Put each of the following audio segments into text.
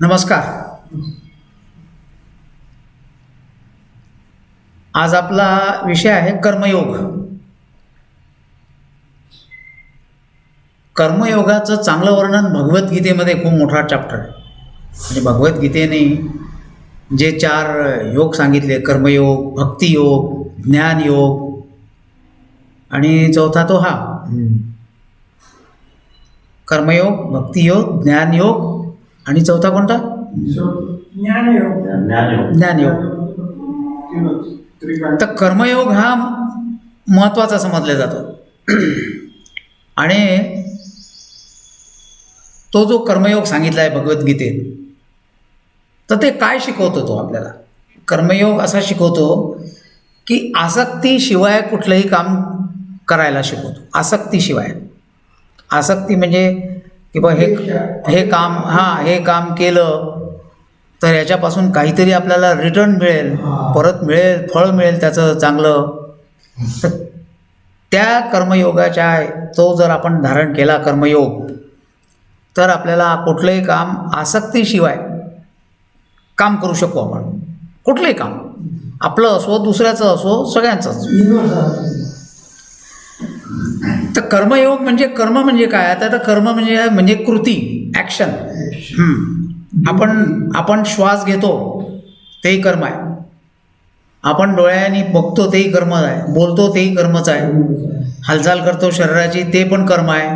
नमस्कार. आज आपला विषय आहे कर्मयोग. कर्मयोगाचं चांगलं वर्णन भगवद्गीतेमध्ये खूप मोठा चॅप्टर आहे. म्हणजे भगवद्गीतेने जे चार योग सांगितले कर्मयोग भक्तियोग ज्ञानयोग आणि चौथा तो हा. कर्मयोग भक्तियोग ज्ञानयोग आणि चौथा कोणता? ज्ञानयोग. तर कर्मयोग हा महत्त्वाचा समजला जातो. आणि तो जो कर्मयोग सांगितला आहे भगवद्गीतेत तर ते काय शिकवतो तो आपल्याला? कर्मयोग असा शिकवतो की आसक्तीशिवाय कुठलंही काम करायला शिकवतो. आसक्तीशिवाय आसक्ती म्हणजे की बा हे हे काम हां हे काम केलं तर याच्यापासून काहीतरी आपल्याला रिटर्न मिळेल. परत मिळेल फळ मिळेल त्याचं चांगलं. तर त्या कर्मयोगाच्या तो जर आपण धारण केला कर्मयोग तर आपल्याला कुठलंही काम आसक्तीशिवाय काम करू शकू आपण. कुठलंही काम. आपलं असो दुसऱ्याचं असो सगळ्यांचं असो तर कर्मयोग म्हणजे कर्म म्हणजे काय? आता तर कर्म म्हणजे म्हणजे कृती ॲक्शन आपण आपण श्वास घेतो तेही कर्म आहे. आपण डोळ्यांनी बघतो तेही कर्म आहे. बोलतो तेही कर्मच आहे. हालचाल करतो शरीराची ते पण कर्म आहे.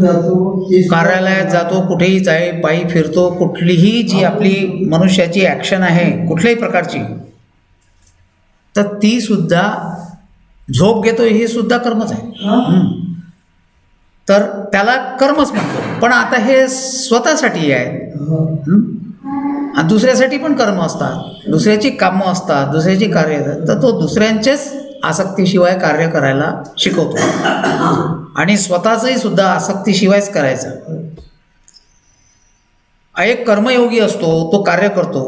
जातो कार्यालयात जातो कुठेही जाई पायी फिरतो कुठलीही जी आपली मनुष्याची ॲक्शन आहे कुठल्याही प्रकारची तर ती सुद्धा झोप घेतो हे सुद्धा कर्मच आहे हा? हं. तर त्याला कर्मच म्हणतो पण आता हे स्वतःसाठी आहे हा. हं? आणि दुसऱ्यासाठी पण कर्म असतात दुसऱ्याची कामं असतात दुसऱ्याची कार्य असतात. तर तो दुसऱ्यांचेच आसक्तीशिवाय कार्य करायला शिकवतो आणि स्वतःचंही सुद्धा आसक्तीशिवायच करायचं एक कर्मयोगी असतो तो कार्य करतो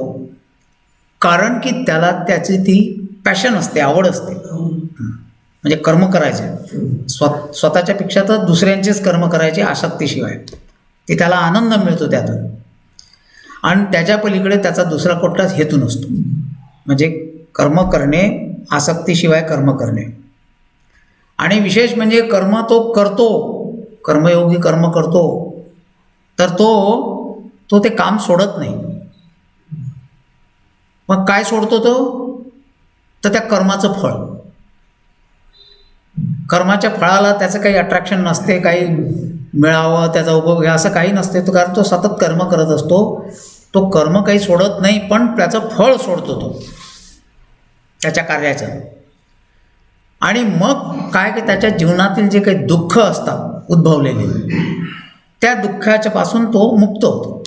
कारण की त्याला त्याची ती पॅशन असते आवड असते म्हणजे कर्म करायचे. स्व स्वतःच्या पेक्षा तर दुसऱ्यांचेच कर्म करायचे आसक्तीशिवाय. ते त्याला आनंद मिळतो त्यातून. आणि त्याच्या पलीकडे त्याचा दुसरा कुठलाच हेतू नसतो. म्हणजे कर्म करणे आसक्तीशिवाय कर्म करणे. आणि विशेष म्हणजे कर्म तो करतो कर्मयोगी कर्म करतो तर तो तो ते काम सोडत नाही. मग काय सोडतो तो? तर त्या कर्माचं फळ. कर्माच्या फळाला त्याचं काही अट्रॅक्शन नसते काही मिळावं त्याचा उपभोग घ्या असं काही नसते. तो कारण तो सतत कर्म करत असतो. तो कर्म काही सोडत नाही पण त्याचं फळ सोडतो तो. त्याच्या कार्याचं. आणि मग काय की त्याच्या जीवनातील जे काही दुःख असतात उद्भवलेले त्या दुःखाच्या पासून तो मुक्त होतो.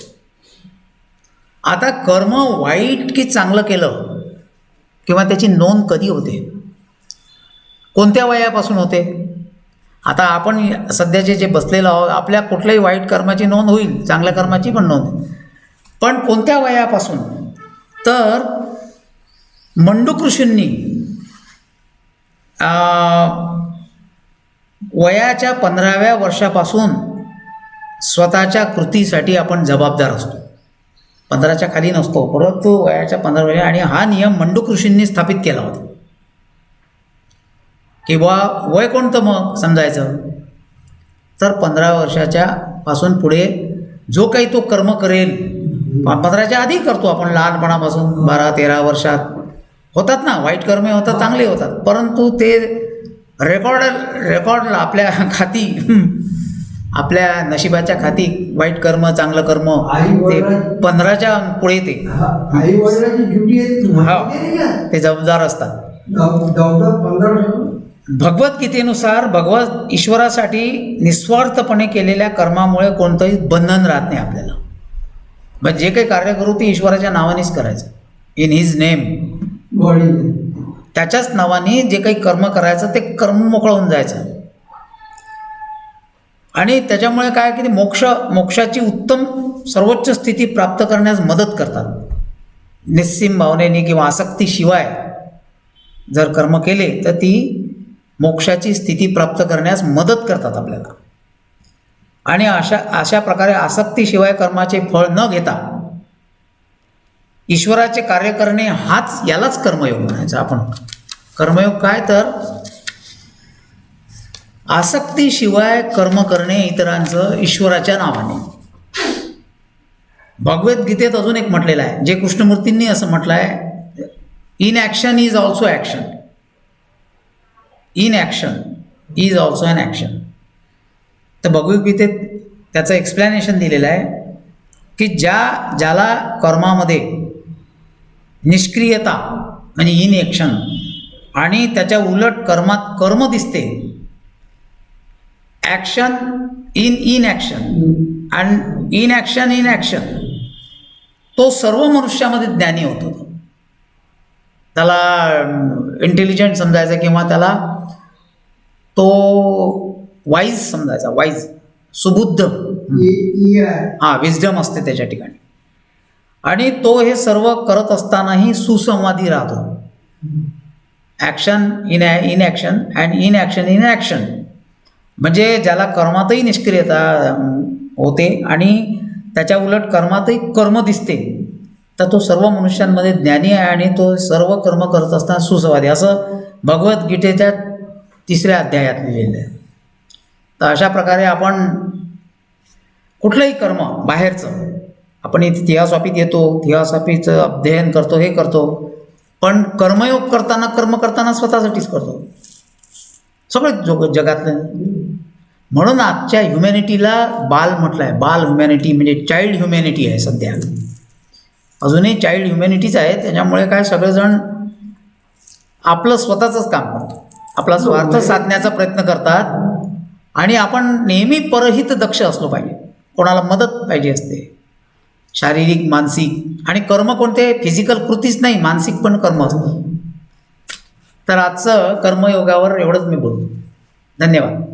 आता कर्म वाईट की चांगलं केलं किंवा त्याची नोंद कधी होते? कोणत्या वयापासून होते? आता आपण सध्याचे जे बसलेलो आहोत आपल्या कुठल्याही वाईट कर्माची नोंद होईल चांगल्या कर्माची पण नोंद पण कोणत्या वयापासून? तर मंडूक ऋषींनी वयाच्या पंधराव्या वर्षापासून स्वतःच्या कृतीसाठी आपण जबाबदार असतो. पंधराच्या खाली नसतो परंतु वयाच्या पंधरा आणि हा नियम मंडूक ऋषींनी स्थापित केला होता. किंवा वय कोणतं मग समजायचं? तर पंधरा वर्षाच्या पासून पुढे जो काही तो कर्म करेल पंधराच्या आधी करतो आपण लहानपणापासून बारा तेरा वर्षात. होतात ना वाईट कर्मे होतात चांगले होतात. परंतु ते रेकॉर्ड रेकॉर्ड आपल्या खाती आपल्या नशिबाच्या खाती वाईट कर्म चांगलं कर्म ते पंधराच्या पुढे ते. हा. ते जबाबदार असतात. भगवद्गीतेनुसार भगवत ईश्वरासाठी निस्वार्थपणे केलेल्या कर्मामुळे कोणतंही बंधन राहत नाही आपल्याला. मग जे काही कार्य करू ते ईश्वराच्या नावानेच करायचं. इन हिज नेम त्याच्याच नावाने जे काही कर्म करायचं ते कर्म मोकळं होऊन जायचं. आणि त्याच्यामुळे काय की ते मोक्ष मोक्षाची उत्तम सर्वोच्च स्थिती प्राप्त करण्यास मदत करतात. निस्सीम भावनेने किंवा आसक्तीशिवाय जर कर्म केले तर ती मोक्षाची स्थिती प्राप्त करण्यास मदत करतात आपल्याला. आणि अशा अशा प्रकारे आसक्तीशिवाय कर्माचे फळ न घेता ईश्वराचे कार्य करणे हाच यालाच कर्मयोग म्हणायचा. आपण कर्मयोग काय तर? आसक्तीशिवाय कर्म करणे इतरांचं ईश्वराच्या नावाने. भगवद्गीतेत अजून एक म्हटलेलं आहे. जे कृष्णमूर्तींनी असं म्हटलं आहे in action is also action in action is also an action तर भगवद्गीतेत त्याचं एक्सप्लॅनेशन दिलेलं आहे की ज्या ज्याला कर्मामध्ये निष्क्रियता म्हणजे इन ॲक्शन आणि त्याच्या उलट कर्मात कर्म दिसते action in in action and in action in action तो सर्व मनुष्यामध्ये ज्ञानी होतो. त्याला इंटेलिजंट समजायचं किंवा त्याला तो वाईज समजायचा वाईज सुबुद्ध. हां विजडम असते त्याच्या ठिकाणी. आणि तो हे सर्व करत असतानाही सुसंवादी राहतो. Action in in action and in action in action म्हणजे ज्याला कर्मातही निष्क्रियता होते आणि त्याच्या उलट कर्मातही कर्म दिसते तर तो सर्व मनुष्यांमध्ये ज्ञानी आहे आणि तो सर्व कर्म करत असताना सुसंवादी. असं भगवद्गीतेच्या तिसऱ्या अध्यायात लिहिलेलं आहे तर अशा प्रकारे आपण कुठलंही कर्म बाहेरचं आपण इथे येतो इतिहासवापीचं अध्ययन करतो हे करतो पण कर्मयोग करताना कर्म करताना स्वतःसाठीच करतो. सगळे जग जगातलं. म्हणून आजच्या ह्युमॅनिटीला बाल म्हटलं आहे बाल ह्युमॅनिटी म्हणजे चाइल्ड ह्युमॅनिटी आहे सध्या. अजूनही चाइल्ड ह्युमॅनिटीच आहे त्याच्यामुळे काय सगळेजण आपलं स्वतःचंच काम करतो आपला स्वार्थ साधण्याचा प्रयत्न करतात. आणि आपण नेहमी परहित दक्ष असलो पाहिजे. कोणाला मदत पाहिजे असते. शारीरिक मानसिक आणि कर्म कोणते? फिजिकल कृतीच नाही मानसिक पण कर्म असतं. तर आजचं कर्मयोगावर एवढंच मी बोलतो. धन्यवाद.